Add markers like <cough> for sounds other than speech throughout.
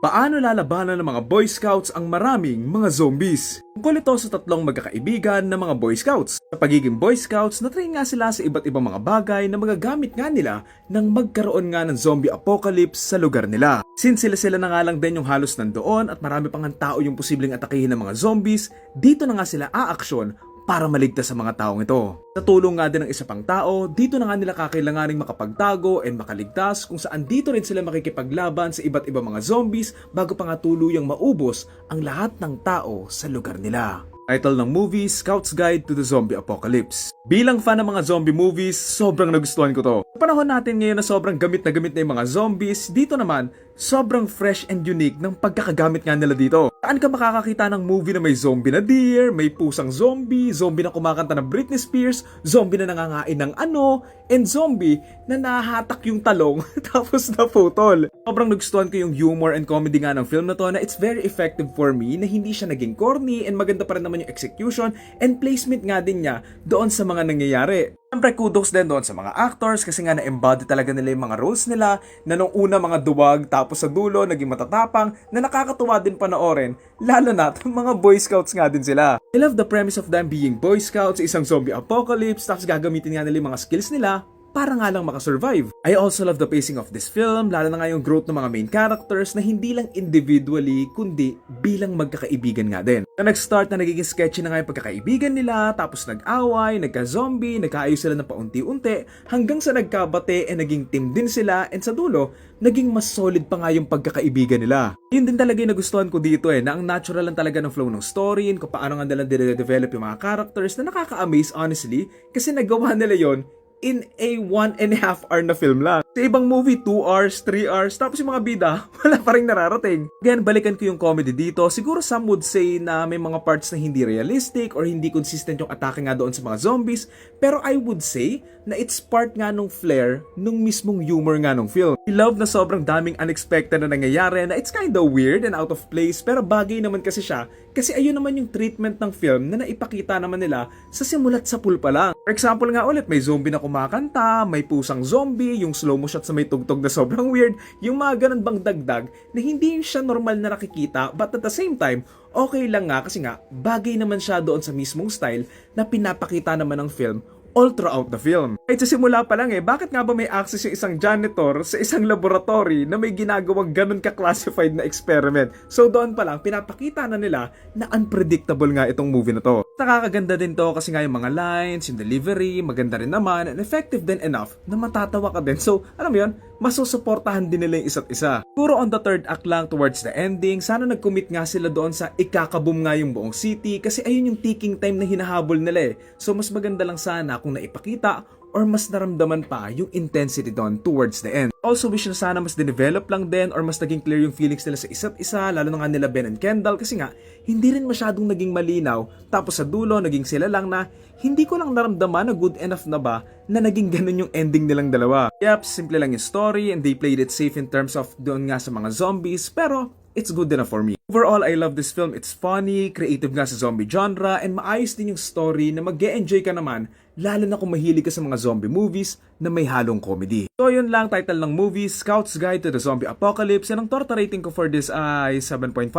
Paano lalabanan ng mga Boy Scouts ang maraming mga zombies? Tungkol ito sa tatlong magkakaibigan na mga Boy Scouts. Sa pagiging Boy Scouts, natrain nga sila sa iba't ibang mga bagay na magagamit nga nila nang magkaroon nga ng zombie apocalypse sa lugar nila. Since sila sila na nga lang din yung halos nandoon at marami pang tao yung posibleng atakihin ng mga zombies, dito na nga sila aaksyon para maligtas sa mga taong ito. Sa tulong nga din ng isa pang tao, dito na nga nila kakailanganing makapagtago and makaligtas kung saan dito rin sila makikipaglaban sa iba't ibang mga zombies bago pa nga tuluyang maubos ang lahat ng tao sa lugar nila. Title ng movie, Scout's Guide to the Zombie Apocalypse. Bilang fan ng mga zombie movies, sobrang nagustuhan ko to. Sa panahon natin ngayon na sobrang gamit na gamit na yung mga zombies, dito naman, sobrang fresh and unique ng pagkakagamit nga nila dito. Saan ka makakakita ng movie na may zombie na deer, may pusang zombie, zombie na kumakanta ng Britney Spears, zombie na nangangain ng ano, and zombie na nahatak yung talong <laughs> tapos naputol. Sobrang nagustuhan ko yung humor and comedy nga ng film na to na it's very effective for me na hindi siya naging corny and maganda pa rin naman yung execution and placement nga din niya doon sa mga nangyayari. Siyempre kudos din doon sa mga actors kasi nga na-embody talaga nila yung mga roles nila na nung una mga duwag tapos sa dulo naging matatapang na nakakatuwa din panoorin lalo na <laughs> mga Boy Scouts nga din sila. I love the premise of them being Boy Scouts sa isang zombie apocalypse tapos gagamitin nga nila yung mga skills nila para nga lang makasurvive. I also love the pacing of this film, lalo na nga yung growth ng mga main characters na hindi lang individually, kundi bilang magkakaibigan nga din. Na nag-start na nagiging sketchy na nga yung pagkakaibigan nila, tapos nag-away, nagka-zombie, nagkaayos sila ng paunti-unti, hanggang sa nagkabate and naging team din sila, and sa dulo, naging mas solid pa nga yung pagkakaibigan nila. Yun din talaga yung nagustuhan ko dito eh, na ang natural lang talaga ng flow ng story, and kung paano nga nila develop yung mga characters na nakaka-amaze honestly, kasi nagawa nila yon in a one and a half hour na film lang. Sa ibang movie, 2 hours, 3 hours, tapos yung mga bida, <laughs> wala pa rin nararating. Again, balikan ko yung comedy dito. Siguro some would say na may mga parts na hindi realistic or hindi consistent yung atake nga doon sa mga zombies. Pero I would say na it's part nga nung flair nung mismong humor nga nung film. I love na sobrang daming unexpected na nangyayari na it's kinda weird and out of place pero bagay naman kasi siya kasi ayun naman yung treatment ng film na naipakita naman nila sa simulat sa pool pa lang. For example nga ulit, may zombie na kumakanta, may pusang zombie, yung slow shot sa may tugtog na sobrang weird, yung mga ganun bang dagdag na hindi siya normal na nakikita but at the same time, okay lang nga kasi nga bagay naman siya doon sa mismong style na pinapakita naman ng film all throughout the film. Kahit sa simula pa lang eh, bakit nga ba may access yung isang janitor sa isang laboratory na may ginagawang ganun ka-classified na experiment? So doon pa lang, pinapakita na nila na unpredictable nga itong movie na to. Nakakaganda din to kasi nga yung mga lines, yung delivery, maganda rin naman, and effective din enough na matatawa ka din. So, alam mo yun, masusuportahan din nila yung isa't isa. Puro on the third act lang towards the ending, sana nag-commit nga sila doon sa ikakaboom nga yung buong city kasi ayun yung ticking time na hinahabol nila eh. So mas maganda lang sana kung naipakita or mas naramdaman pa yung intensity doon towards the end. Also wish na sana mas dinevelop lang din or mas naging clear yung feelings nila sa isa't isa, lalo na nga nila Ben and Kendall kasi nga hindi rin masyadong naging malinaw tapos sa dulo naging sila lang na hindi ko lang naramdaman na good enough na ba na naging ganun yung ending nilang dalawa. Yep, simple lang yung story and they played it safe in terms of doon nga sa mga zombies pero it's good enough for me. Overall, I love this film. It's funny, creative nga sa zombie genre, and maayos din yung story na mag enjoy ka naman, lalo na kung mahilig ka sa mga zombie movies na may halong comedy. So yun lang, title ng movie, Scout's Guide to the Zombie Apocalypse, and ang torta rating ko for this ay 7.5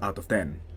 out of 10.